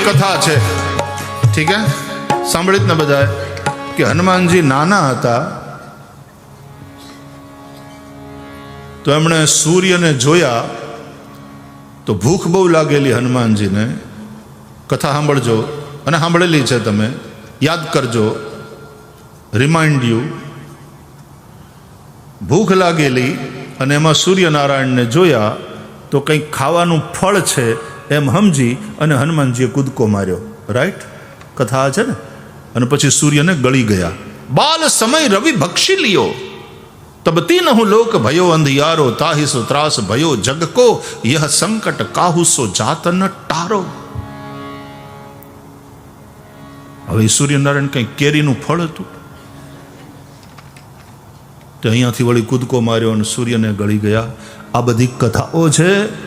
કથા છે. ઠીક હે? સાંભળીત ને બધાએ કે હનુમાનજી નાના હતા. તો એમણે સૂર્યને જોયા તો ભૂખ બહુ લાગેલી હનુમાનજીને. કથા સાંભળજો. અને સાંભળેલી છે તમે. યાદ કરજો. રિમાઇન્ડ યુ ભૂખ લાગેલી અને એમાં સૂર્યનારાયણને જોયા તો કંઈક ખાવાનું ફળ છે. એમ સમજી અને હનુમાનજીએ કૂદકો માર્યો. રાઈટ કથા છે ને? અને પછી સૂર્યને ગળી ગયા. બાલ સમય રવિ ભક્ષી લિયો. તબતી નહુ લોક ભયો અંધિયારો. તાહિસો ત્રાસ ભયો જગકો. યહ સંકટ કાહુસો જાતન ટારો. હવે સૂર્યનારાયણ કંઈ કેરીનું ફળ હતું? તો અહીંયાથી વળી કૂદકો માર્યો અને સૂર્યને ગળી ગયા. આ બધી કથાઓ છે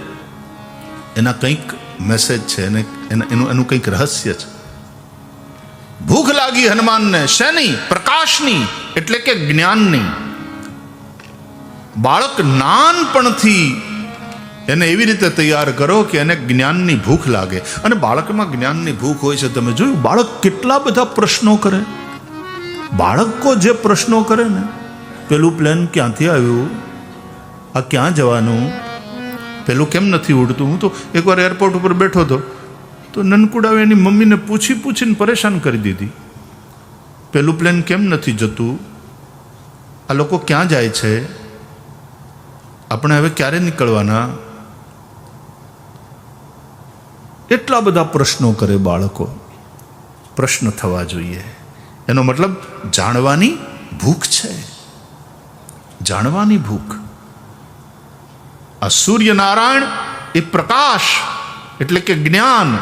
એના કંઈક મેસેજ છે, એને એના- એનું કંઈક રહસ્ય છે. ભૂખ લાગી હનુમાનને, શેની? પ્રકાશની, એટલે કે જ્ઞાનની. બાળક નાનપણથી એને એવી રીતે તૈયાર કરો કે એને જ્ઞાનની ભૂખ લાગે. અને બાળકમાં જ્ઞાનની ભૂખ હોય છે, તમે જોયું, બાળક કેટલા બધા પ્રશ્નો કરે. બાળકો જે પ્રશ્નો કરે ને, પેલું પ્લેન ક્યાંથી આવ્યું? આ ક્યાં જવાનું? પેલું કેમ નથી ઉડતું? હું તો એકવાર એરપોર્ટ ઉપર બેઠો હતો, તો નનકુડાવે એની મમ્મીને પૂછી પૂછીને પરેશાન કરી દીધી. પેલું પ્લેન કેમ નથી જતું? આ લોકો ક્યાં જાય છે? આપણે હવે ક્યારે નીકળવાના? એટલા બધા પ્રશ્નો કરે બાળકો. પ્રશ્ન થવા જોઈએ. એનો મતલબ જાણવાની ભૂખ છે. જાણવાની ભૂખ. આ સૂર્યનારાયણ એ પ્રકાશ, એટલે કે જ્ઞાન.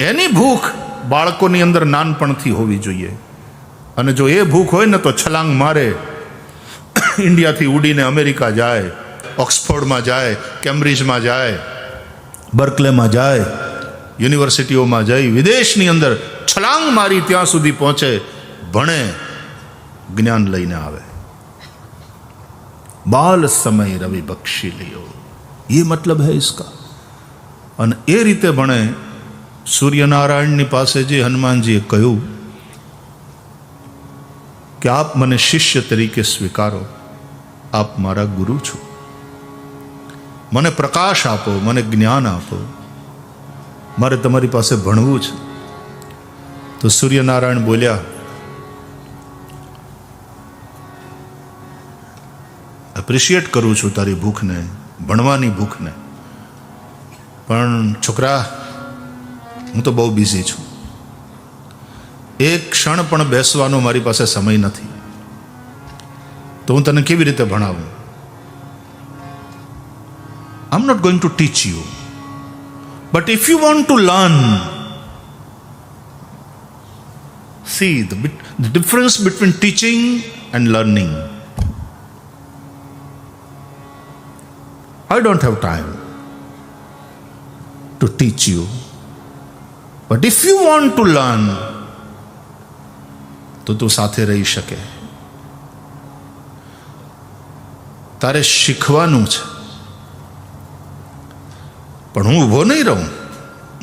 એની ભૂખ બાળકોની અંદર નાનપણથી હોવી જોઈએ. અને જો એ ભૂખ હોય ને તો છલાંગ મારે, ઇન્ડિયાથી ઉડીને અમેરિકા જાય, ઓક્સફોર્ડમાં જાય, કેમ્બ્રિજમાં જાય, બર્કલેમાં જાય, યુનિવર્સિટીઓમાં જઈ વિદેશની અંદર છલાંગ મારી ત્યાં સુધી પહોંચે, ભણે, જ્ઞાન લઈને આવે. બાલ સમય રવિ બક્ષી લ્યો. એ મતલબ હે ઇસકા. અને એ રીતે ભણે સૂર્યનારાયણની પાસે જે હનુમાનજીએ કહ્યું કે આપ મને શિષ્ય તરીકે સ્વીકારો, આપ મારા ગુરુ છો. મને પ્રકાશ આપો, મને જ્ઞાન આપો. મારે તમારી પાસે ભણવું છે. તો સૂર્યનારાયણ બોલ્યા એપ્રિશિએટ કરું છું તારી ભૂખને, ભણવાની ભૂખને. પણ છોકરા, હું તો બહુ બિઝી છું. એક ક્ષણ પણ બેસવાનો મારી પાસે સમય નથી. તો હું તને કેવી રીતે ભણાવું? I am not going to teach you but if you want to learn see the difference between teaching and learning I don't have time to teach you. But if you want to learn, તો તું સાથે રહી શકે તારે શીખવાનું છે પણ હું ઊભો નહીં રહું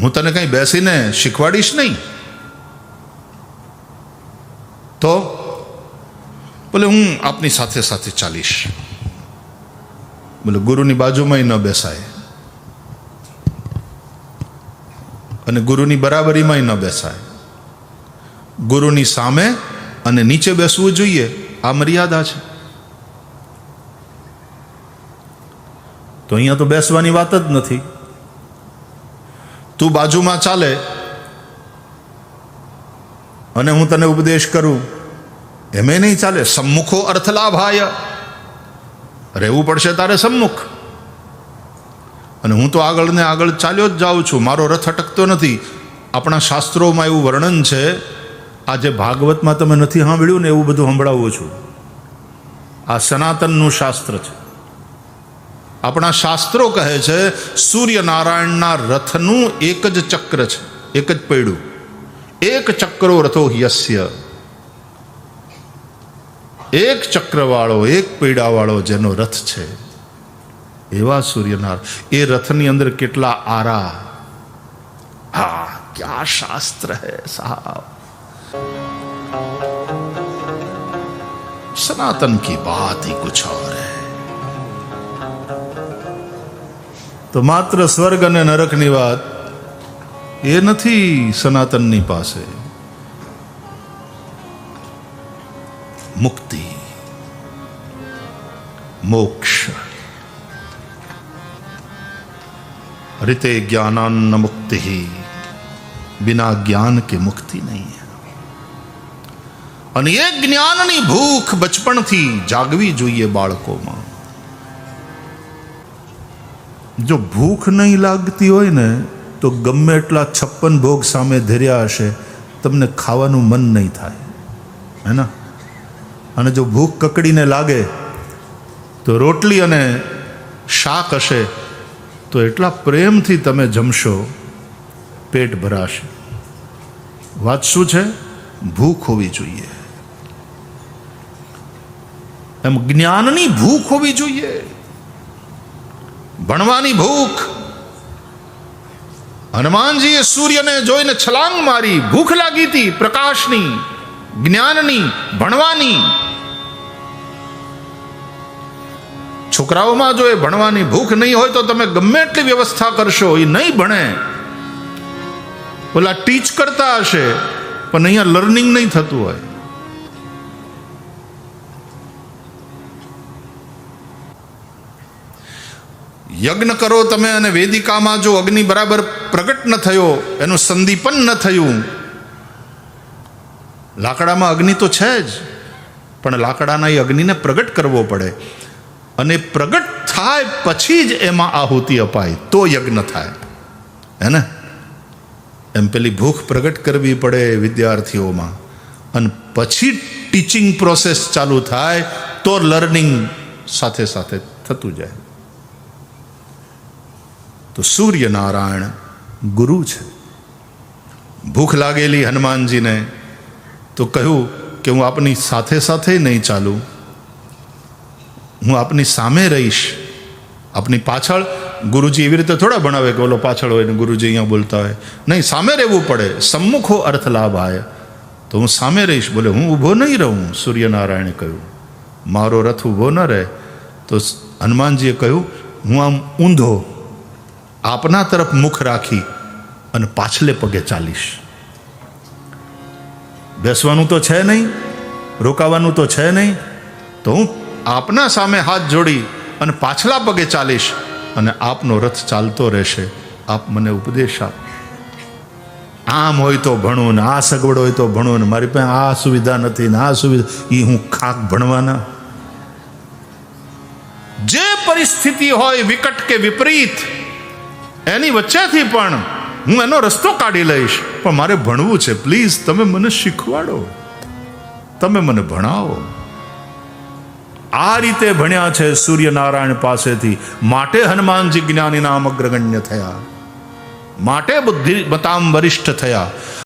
હું તને કંઈ બેસીને શીખવાડીશ નહીં તો બોલે હું આપની સાથે સાથે ચાલીશ બોલે, ગુરુની બાજુમાં ન બેસાય. અને ગુરુની બરાબરીમાં ન બેસાય. ગુરુની સામે અને નીચે બેસવું જોઈએ, આ મર્યાદા છે. તો અહીંયા તો બેસવાની વાત જ નથી. તું બાજુમાં ચાલે, અને હું તને ઉપદેશ કરું એમે નહીં ચાલે. સમ્મુખો અર્થલાભાય. રહેવું પડશે તારે સમ્મુખ. અને હું તો આગળ ને આગળ ચાલ્યો જ જાઉં છું. મારો રથ અટકતો નથી. આપણા શાસ્ત્રોમાં એવું વર્ણન છે, આજે ભાગવતમાં તમે નથી સાંભળ્યું ને એવું બધું સંભળાવું છું. આ સનાતનનું શાસ્ત્ર છે. આપણા શાસ્ત્રો કહે છે, સૂર્યનારાયણના રથનું એક જ ચક્ર છે. એક જ પૈડું. એક ચક્રો રથો યસ્ય એક ચક્રવાળો એક પૈડાવાળો જેનો રથ છે એવા સૂર્યનારાયણ એ રથની અંદર કેટલા આરા હા क्या शास्त्र है साहब सनातन की बात ही कुछ और है તો માત્ર સ્વર્ગ અને નરકની વાત એ નથી સનાતનની પાસે મુક્તિ મોક્ષ रिते ज्ञानान्न मुक्ति ही बिना ज्ञान के मुक्ति નહીં અને એ જ્ઞાનની ભૂખ બચપણથી જાગવી જોઈએ બાળકોમાં જો ભૂખ નહીં લાગતી હોય ને તો ગમે એટલા છપ્પન ભોગ સામે ધર્યા હશે તમને ખાવાનું મન નહીં થાય હે ને અને જો ભૂખ કકડીને લાગે તો રોટલી અને શાક હશે, તો એટલા પ્રેમથી તમે જમશો, પેટ ભરાશે. વાત શું છે? ભૂખ હોવી જોઈએ. એમ જ્ઞાનની ભૂખ હોવી જોઈએ. ભણવાની ભૂખ. હનુમાનજીએ સૂર્યને જોઈને છલાંગ મારી, ભૂખ લાગી હતી પ્રકાશની, જ્ઞાનની, ભણવાની. છોકરાઓમાં જો એ ભણવાની ભૂખ નહીં હોય તો તમે ગમે એટલી વ્યવસ્થા કરશો, એ નહીં ભણે. ઓલા ટીચ કરતા હશે, પણ અહીંયા લર્નિંગ નહીં થતું હોય. યજ્ઞ કરો તમે અને વેદિકામાં જો અગ્નિ બરાબર પ્રગટ ન થયો, એનું સંદીપન ન થયું. લાકડામાં અગ્નિ તો છે જ, પણ લાકડાના એ અગ્નિને પ્રગટ કરવો પડે. અને પ્રગટ થાય પછી જ એમાં આહુતિ અપાય, તો યજ્ઞ થાય. હે ને? એમ પેલી ભૂખ પ્રગટ કરવી પડે વિદ્યાર્થીઓમાં. અને પછી ટીચિંગ પ્રોસેસ ચાલુ થાય, તો લર્નિંગ સાથે સાથે થતું જાય. તો સૂર્યનારાયણ ગુરુ છે. ભૂખ લાગેલી હનુમાનજીને તો કહ્યું કે હું આપની સાથે સાથે નહીં ચાલું. હું આપની સામે રહીશ. આપની પાછળ ગુરુજી એવી રીતે થોડા ભણાવે કે ઓલો પાછળ હોય ને ગુરુજી અહીંયા બોલતા હોય. નહીં, સામે રહેવું પડે. સમ્મુખો અર્થ લાભ આય. તો હું સામે રહીશ. બોલે, હું ઊભો નહીં રહું, સૂર્યનારાયણે કહ્યું. મારો રથ ઊભો ન રહે. તો હનુમાનજીએ કહ્યું, હું આમ ઊંધો, આપના તરફ મુખ રાખી અને પાછલે પગે ચાલીશ. બેસવાનું તો છે નહીં, રોકાવાનું તો છે નહીં. તો હું આપના સામે હાથ જોડી અને પાછલા પગે ચાલીશ અને આપનો રથ ચાલતો રહેશે. આપ મને ઉપદેશ આપ આમ હોય તો ભણું ને આ સગવડ હોય તો ભણું ને મારી પાસે આ સુવિધા નથી ને આ સુવિધા. એ હું ખાક ભણવાના. જે પરિસ્થિતિ હોય વિકટ કે વિપરીત, એની વચ્ચેથી પણ હું એનો રસ્તો કાઢી લઈશ. પણ મારે ભણવું છે. પ્લીઝ તમે મને શીખવાડો. તમે મને ભણાવો. આ રીતે ભણ્યા છે સૂર્યનારાયણ પાસેથી. માટે હનુમાનજી જ્ઞાની નામ અગ્રગણ્ય થયા. માટે બુદ્ધિ બતામ વરિષ્ઠ થયા.